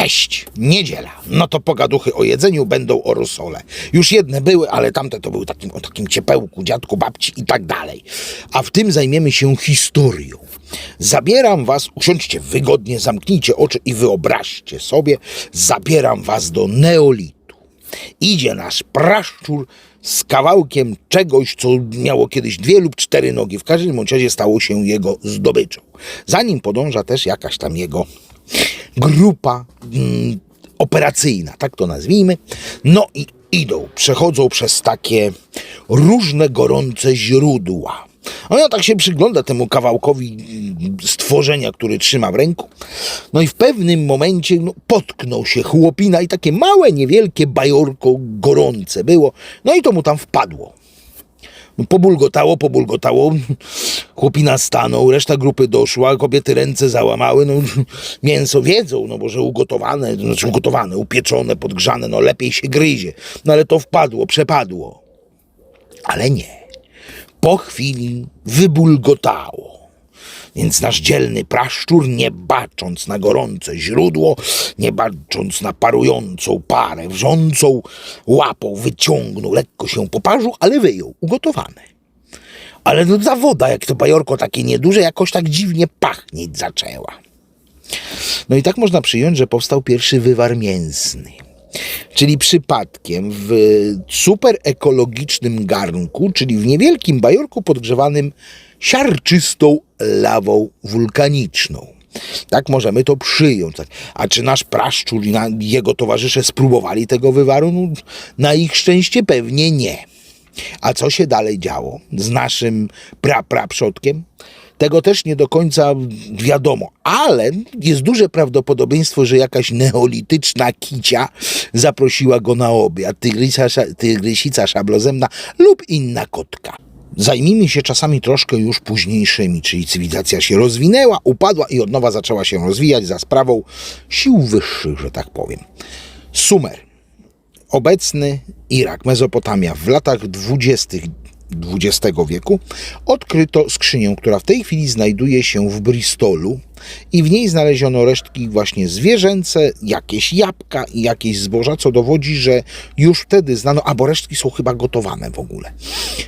Cześć, niedziela. No to pogaduchy o jedzeniu będą o rosole. Już jedne były, ale tamte to były takim, o takim ciepełku, dziadku, babci i tak dalej. A w tym zajmiemy się historią. Zabieram was, usiądźcie wygodnie, zamknijcie oczy i wyobraźcie sobie, zabieram was do neolitu. Idzie nasz praszczur z kawałkiem czegoś, co miało kiedyś dwie lub cztery nogi. W każdym razie stało się jego zdobyczą. Za nim podąża też jakaś tam jego grupa mm, operacyjna, tak to nazwijmy. No i idą, przechodzą przez takie różne gorące źródła. Ona tak się przygląda temu kawałkowi mm, stworzenia, który trzyma w ręku. No i w pewnym momencie no, potknął się chłopina i takie małe, niewielkie bajorko gorące było. No i to mu tam wpadło. Pobulgotało, pobulgotało. Chłopina stanął, reszta grupy doszła, kobiety ręce załamały. No, mięso wiedzą, no bo że ugotowane, znaczy ugotowane, upieczone, podgrzane, no lepiej się gryzie. No ale to wpadło, przepadło. Ale nie. Po chwili wybulgotało. Więc nasz dzielny praszczur, nie bacząc na gorące źródło, nie bacząc na parującą parę wrzącą, łapą wyciągnął, lekko się poparzył, ale wyjął, ugotowane. Ale no ta woda, jak to bajorko takie nieduże, jakoś tak dziwnie pachnieć zaczęła. No i tak można przyjąć, że powstał pierwszy wywar mięsny. Czyli przypadkiem w super ekologicznym garnku, czyli w niewielkim bajorku podgrzewanym siarczystą lawą wulkaniczną. Tak możemy to przyjąć. A czy nasz praszczur i jego towarzysze spróbowali tego wywaru? No, na ich szczęście pewnie nie. A co się dalej działo z naszym pra-pra-przodkiem? Tego też nie do końca wiadomo, ale jest duże prawdopodobieństwo, że jakaś neolityczna kicia zaprosiła go na obiad, tygrysa, tygrysica szablozemna lub inna kotka. Zajmijmy się czasami troszkę już późniejszymi, czyli cywilizacja się rozwinęła, upadła i od nowa zaczęła się rozwijać za sprawą sił wyższych, że tak powiem. Sumer obecny Irak, Mezopotamia w latach dwudziestych XX wieku odkryto skrzynię, która w tej chwili znajduje się w Bristolu i w niej znaleziono resztki właśnie zwierzęce, jakieś jabłka i jakieś zboża, co dowodzi, że już wtedy znano, albo resztki są chyba gotowane w ogóle.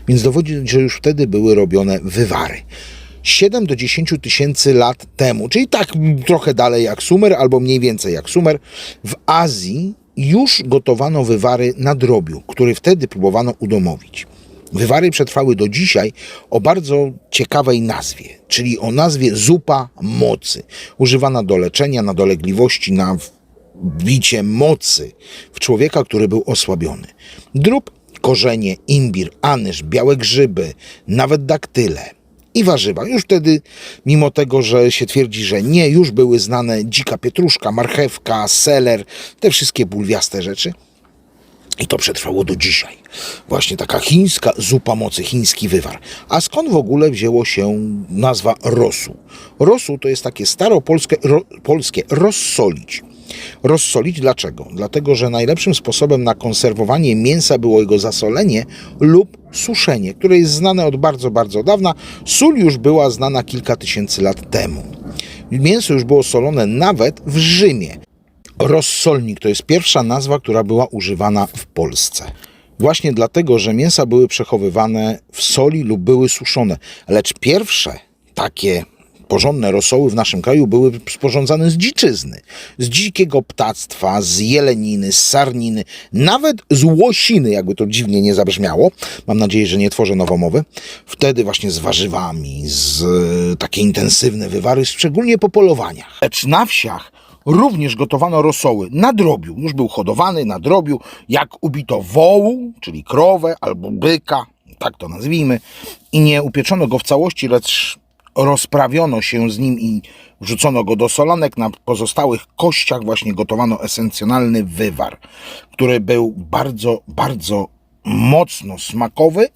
Więc dowodzi, że już wtedy były robione wywary. 7 do 10 tysięcy lat temu, czyli tak trochę dalej jak Sumer, albo mniej więcej jak Sumer, w Azji już gotowano wywary na drobiu, który wtedy próbowano udomowić. Wywary przetrwały do dzisiaj o bardzo ciekawej nazwie, czyli o nazwie zupa mocy, używana do leczenia na dolegliwości, na wbicie mocy w człowieka, który był osłabiony. Drób, korzenie, imbir, anyż, białe grzyby, nawet daktyle i warzywa. Już wtedy, mimo tego, że się twierdzi, że nie, już były znane dzika pietruszka, marchewka, seler, te wszystkie bulwiaste rzeczy. I to przetrwało do dzisiaj. Właśnie taka chińska zupa mocy, chiński wywar. A skąd w ogóle wzięło się nazwa rosu? Rosu to jest takie staropolskie ro, polskie rozsolić. Rozsolić dlaczego? Dlatego, że najlepszym sposobem na konserwowanie mięsa było jego zasolenie lub suszenie, które jest znane od bardzo, bardzo dawna. Sól już była znana kilka tysięcy lat temu. Mięso już było solone nawet w Rzymie. Rozsolnik to jest pierwsza nazwa, która była używana w Polsce. Właśnie dlatego, że mięsa były przechowywane w soli lub były suszone. Lecz pierwsze takie porządne rosoły w naszym kraju były sporządzane z dziczyzny, z dzikiego ptactwa, z jeleniny, z sarniny, nawet z łosiny, jakby to dziwnie nie zabrzmiało. Mam nadzieję, że nie tworzę nowomowy. Wtedy właśnie z warzywami, z e, takie intensywne wywary, szczególnie po polowaniach. Lecz na wsiach również gotowano rosoły na drobiu. Już był hodowany na drobiu, jak ubito wołu, czyli krowę albo byka, tak to nazwijmy, i nie upieczono go w całości, lecz rozprawiono się z nim i wrzucono go do solanek. Na pozostałych kościach właśnie gotowano esencjonalny wywar, który był bardzo, bardzo mocno smakowy,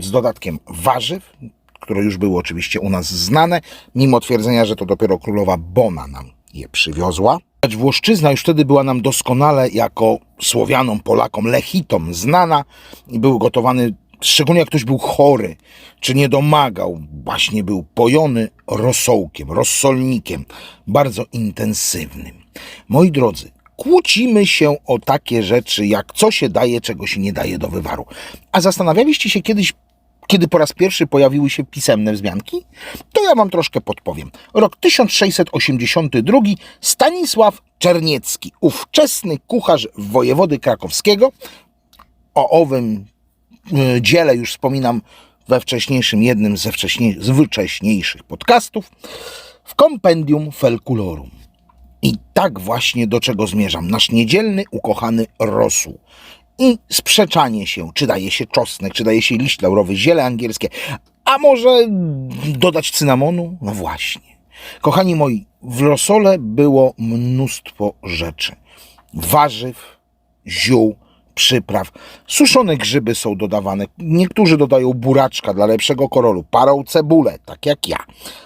z dodatkiem warzyw, które już były oczywiście u nas znane, mimo twierdzenia, że to dopiero królowa Bona nam je przywiozła. Włoszczyzna już wtedy była nam doskonale jako Słowianom, Polakom, Lechitom znana i był gotowany, szczególnie jak ktoś był chory, czy nie domagał, właśnie był pojony rosołkiem, rozsolnikiem, bardzo intensywnym. Moi drodzy, kłócimy się o takie rzeczy, jak co się daje, czego się nie daje do wywaru. A zastanawialiście się kiedyś, kiedy po raz pierwszy pojawiły się pisemne wzmianki? To ja wam troszkę podpowiem. Rok 1682 Stanisław Czerniecki, ówczesny kucharz wojewody krakowskiego, o owym e, dziele już wspominam we wcześniejszym, jednym ze wcześniej, z wcześniejszych podcastów, w kompendium Felkulorum. I tak właśnie do czego zmierzam. Nasz niedzielny, ukochany rosół. I sprzeczanie się, czy daje się czosnek, czy daje się liść laurowy, ziele angielskie, a może dodać cynamonu? No właśnie. Kochani moi, w rosole było mnóstwo rzeczy. Warzyw, ziół, przypraw. Suszone grzyby są dodawane. Niektórzy dodają buraczka dla lepszego koloru. Parą cebulę, tak jak ja.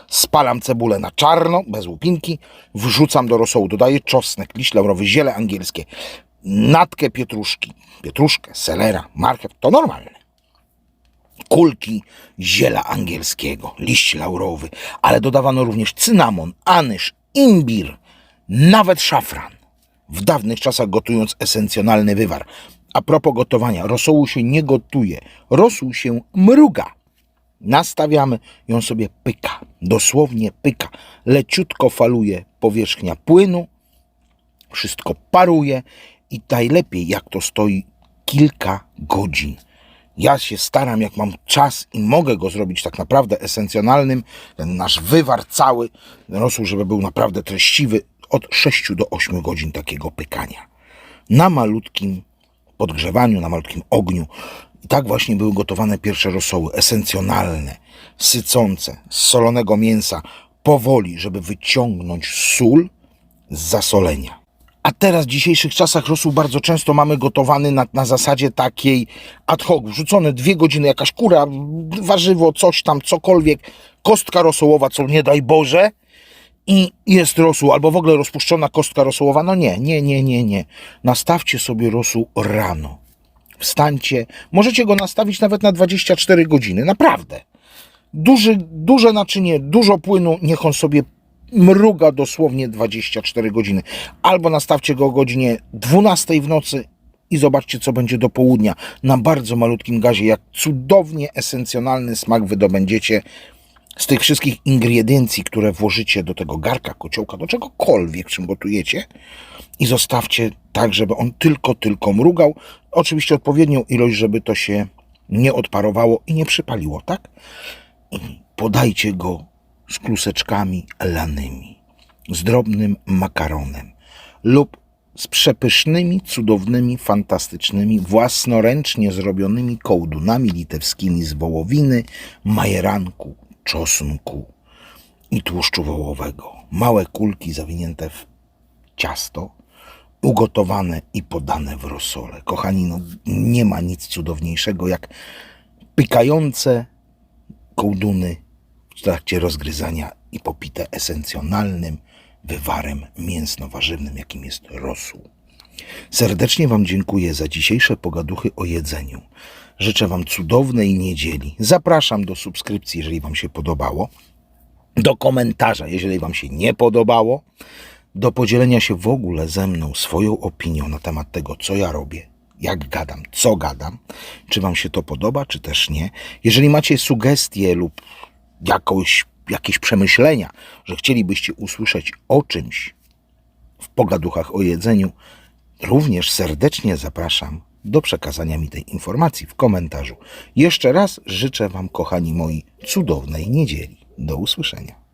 Spalam cebulę na czarno, bez łupinki. Wrzucam do rosołu. Dodaję czosnek, liść laurowy, ziele angielskie. Natkę pietruszki. Pietruszkę, selera, marchew. To normalne kulki ziela angielskiego, liść laurowy, ale dodawano również cynamon, anyż, imbir, nawet szafran. W dawnych czasach gotując esencjonalny wywar. A propos gotowania, rosołu się nie gotuje, rosół się mruga. Nastawiamy on sobie pyka, dosłownie pyka. Leciutko faluje powierzchnia płynu, wszystko paruje i najlepiej jak to stoi kilka godzin. Ja się staram, jak mam czas i mogę go zrobić tak naprawdę esencjonalnym, ten nasz wywar cały, rosół, żeby był naprawdę treściwy, od 6 do 8 godzin takiego pykania. Na malutkim podgrzewaniu, na malutkim ogniu. I tak właśnie były gotowane pierwsze rosoły, esencjonalne, sycące, z solonego mięsa, powoli, żeby wyciągnąć sól z zasolenia. A teraz w dzisiejszych czasach rosół bardzo często mamy gotowany na, na zasadzie takiej ad hoc, wrzucone dwie godziny, jakaś kura, warzywo, coś tam, cokolwiek, kostka rosołowa, co nie daj Boże, i jest rosół, albo w ogóle rozpuszczona kostka rosołowa. No nie, nie, nie, nie, nie. Nastawcie sobie rosół rano. Wstańcie. Możecie go nastawić nawet na 24 godziny. Naprawdę. Duży, duże naczynie, dużo płynu, niech on sobie mruga dosłownie 24 godziny. Albo nastawcie go o godzinie 12 w nocy i zobaczcie, co będzie do południa. Na bardzo malutkim gazie, jak cudownie esencjonalny smak wydobędziecie z tych wszystkich ingrediencji, które włożycie do tego garka, kociołka, do czegokolwiek, czym gotujecie i zostawcie tak, żeby on tylko, tylko mrugał. Oczywiście odpowiednią ilość, żeby to się nie odparowało i nie przypaliło, tak? I podajcie go z kluseczkami lanymi, z drobnym makaronem lub z przepysznymi, cudownymi, fantastycznymi, własnoręcznie zrobionymi kołdunami litewskimi z wołowiny, majeranku, czosnku i tłuszczu wołowego. Małe kulki zawinięte w ciasto, ugotowane i podane w rosole. Kochani, no, nie ma nic cudowniejszego jak pykające kołduny w trakcie rozgryzania i popite esencjonalnym wywarem mięsno-warzywnym, jakim jest rosół. Serdecznie Wam dziękuję za dzisiejsze pogaduchy o jedzeniu. Życzę Wam cudownej niedzieli. Zapraszam do subskrypcji, jeżeli Wam się podobało, do komentarza, jeżeli Wam się nie podobało, do podzielenia się w ogóle ze mną swoją opinią na temat tego, co ja robię, jak gadam, co gadam, czy Wam się to podoba, czy też nie. Jeżeli macie sugestie lub jakąś, jakieś przemyślenia, że chcielibyście usłyszeć o czymś w pogaduchach o jedzeniu, również serdecznie zapraszam do przekazania mi tej informacji w komentarzu. Jeszcze raz życzę Wam, kochani moi, cudownej niedzieli. Do usłyszenia.